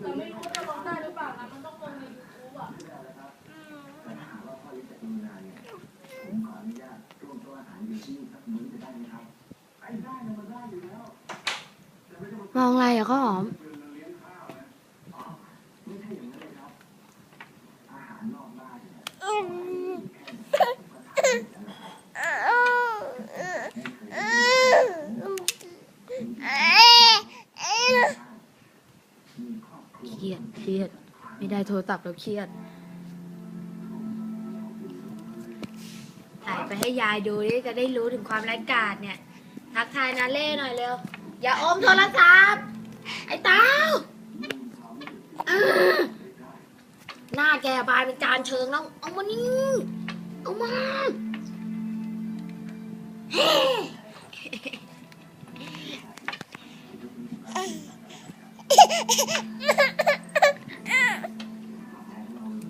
แต่ไม่รู้จะลงได้หรือเปล่านะมันต้องลงในยูทูบอะแต่ถ้าหาว่าพ่อเลี้ยงจะทำงาเนี่ยผมขออนุญาตร่วมโต๊ะอาหารอยู่ที่นี่สักมื้อจะได้ไหมครับไอ้ได้นะมันได้อยู่แล้วมองอะไรอะข้าวหอมเงินเลี้ยงข้าวนะอ๋อไม่ใช่อย่างนั้นเลยครับอาหารนอกบ้านเนี่ยแค่ไหนผมก็ทำอยู่แล้วนะครับมีครอบค เครียดเครียด ไม่ได้โทรศัพท์แล้วเครียด ถ่ายไปให้ยายดูดิจะได้รู้ถึงความไร้กาดเนี่ย ทักทายนาเล่หน่อยเร็ว อย่าอมโทรศัพท์ ไอ้เต้าหน้าแกบานเป็นจานเชิงแล้ว เอามานี่เอามาเฮ้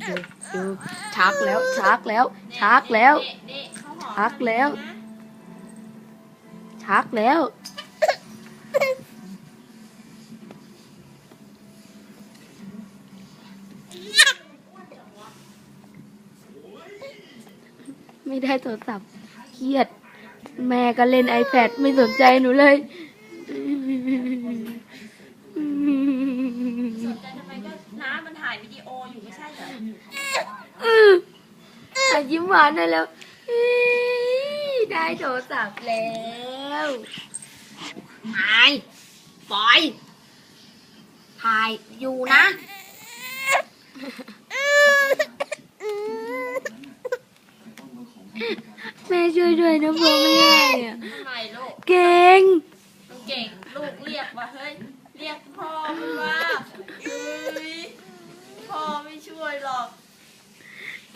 ดูดูชักแล้วชักแล้วชักแล้วชักแล้วชักแล้วไม่ได้โทรศัพท์เครียด แม่ก็เล่น iPad ไม่สนใจหนูเลย สนใจทำไมก็น้ามันถ่ายวิดีโออยู่ไม่ใช่เหรอแต่ยิ้มหวานได้แล้วอี๋ได้โทรศัพท์แล้วไอ้ปล่อย ถ่ายอยู่นะ แม่ช่วยด้วยนะพ่อไม่ได้อะทำไมลูกเก่ง มันเก่งลูกเรียกว่าเฮ้ย เรียกพ่อมันว่าเฮ้ยพ่อไม่ช่วยหรอก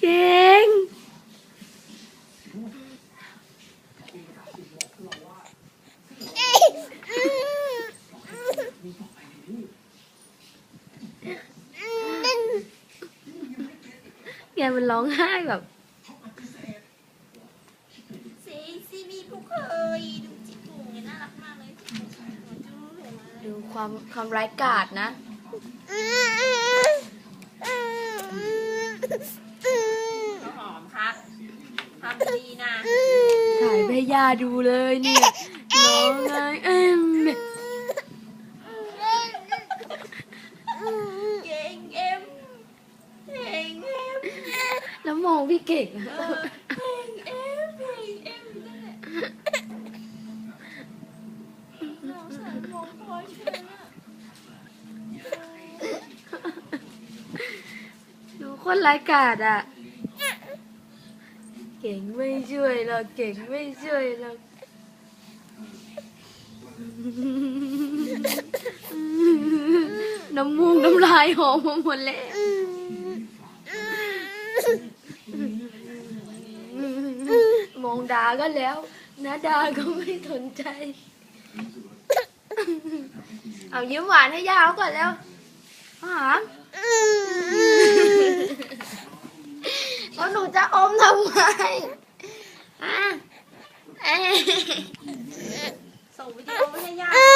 เก่งแกมันร้องไห้แบบซีซีมีผู้เคยดูจิ๋วเนี่ยน่ารักมากเลยจิ๋วจูเห็นไหมดูความความไร้กาดนะข้าวหอมครับทำ ดีนะถ่ายไปให้ย่าดูเลยเนี่ยร้องไห้เอ็มเก่งเอ็มเก่งเอ็มแล้วมองพี่เก่งอะเออเก่งเอ็มเก่งเอ็มนั่นแหละน้องสาวมองพ่อใช่ไหมอะดูคนไร้กาดอะ เก่งไม่ช่วยเราเก่งไม่ช่วยเราน้ำมูกน้ำลายหอมมาหมดแล้วมองดาก็แล้วนะดาก็ไม่สนใจ เอายิ้มหวานให้ยาวก่อนแล้วหอมแล้วหนูจะอมทำไมอะเอ้ย ส่งวิดีโอไปให้ย่าดู